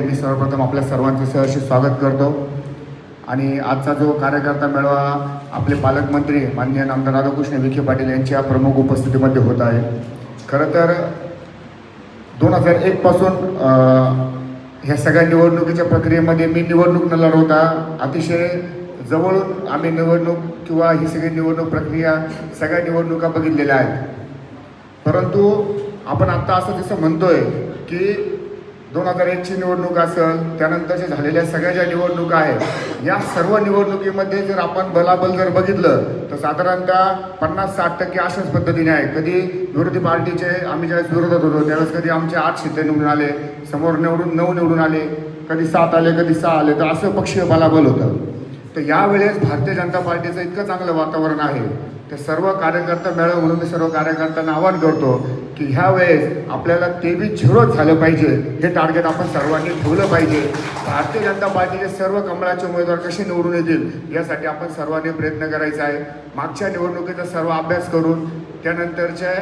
मी सर्वप्रथम आपल्या सर्वांचं सहर्ष स्वागत करतो. आणि आजचा जो कार्यकर्ता मेळावा आपले पालकमंत्री माननीय नामदार राधाकृष्ण विखे पाटील यांच्या प्रमुख उपस्थितीमध्ये होत आहे. खरं तर दोन हजार एकपासून ह्या सगळ्या निवडणुकीच्या प्रक्रियेमध्ये मी निवडणूक न लढवता अतिशय जवळून आम्ही निवडणूक किंवा ही सगळी निवडणूक प्रक्रिया सगळ्या निवडणुका बघितलेल्या आहेत. परंतु आपण आत्ता असं जसं म्हणतोय की दोन हजार एकची निवडणूक असेल त्यानंतरच्या झालेल्या सगळ्या ज्या निवडणुका आहेत या सर्व निवडणुकीमध्ये जर आपण बलाबल जर बघितलं तर साधारणतः पन्नास साठ टक्के अशाच पद्धतीने आहे. कधी विरोधी पार्टीचे आम्ही ज्यावेळेस विरोधात होतो त्यावेळेस कधी आमचे आठ शिट्टे निवडून आले समोर निवडून नऊ निवडून आले कधी सात आले कधी सहा आले तर असं पक्षीय बलाबल होतं. तर यावेळेस भारतीय जनता पार्टीचं इतकं चांगलं वातावरण आहे. तर सर्व कार्यकर्ता मेळव म्हणून मी सर्व कार्यकर्त्यांना आवाहन करतो की ह्या वेळेस आपल्याला तेवीस झिरोच झालं पाहिजे हे टार्गेट आपण सर्वांनी ठेवलं पाहिजे. भारतीय जनता पार्टीचे सर्व कमळाचे उमेदवार कसे निवडून येतील यासाठी आपण सर्वांनी प्रयत्न करायचा आहे. मागच्या निवडणुकीचा सर्व अभ्यास करून त्यानंतरच्या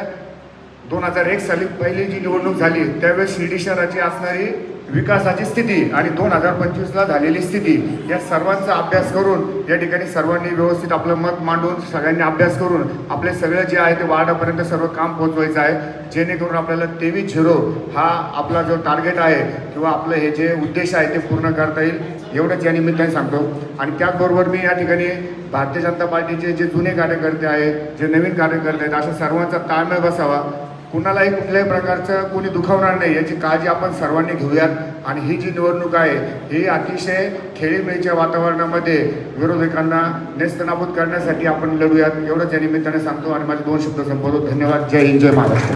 दोन हजार एक साली पहिली जी निवडणूक झाली त्यावेळेस शिर्डी शहराची असणारी विकासाची स्थिती आणि दोन हजार पंचवीसला झालेली स्थिती या सर्वांचा अभ्यास करून या ठिकाणी सर्वांनी व्यवस्थित आपलं मत मांडून सगळ्यांनी अभ्यास करून आपले सगळं जे आहे ते वार्डापर्यंत सर्व काम पोहोचवायचं आहे. जेणेकरून आपल्याला तेवीस झिरो हा आपला जो टार्गेट आहे किंवा आपलं हे जे उद्देश आहे ते पूर्ण करता येईल एवढंच या निमित्ताने सांगतो. आणि त्याचबरोबर मी या ठिकाणी भारतीय जनता पार्टीचे जे जुने कार्यकर्ते आहेत जे नवीन कार्यकर्ते आहेत अशा सर्वांचा ताळमेळ बसावा. कुणालाही कुठल्याही प्रकारचं कोणी दुखावणार नाही याची काळजी आपण सर्वांनी घेऊयात. आणि ही जी निवडणूक आहे ही अतिशय खेळीमेळीच्या वातावरणामध्ये विरोधकांना नेस्तनाबूत करण्यासाठी आपण लढूयात. एवढंच या निमित्ताने सांगतो आणि माझे दोन शब्द संपवतो. धन्यवाद. जय हिंद जय महाराष्ट्र.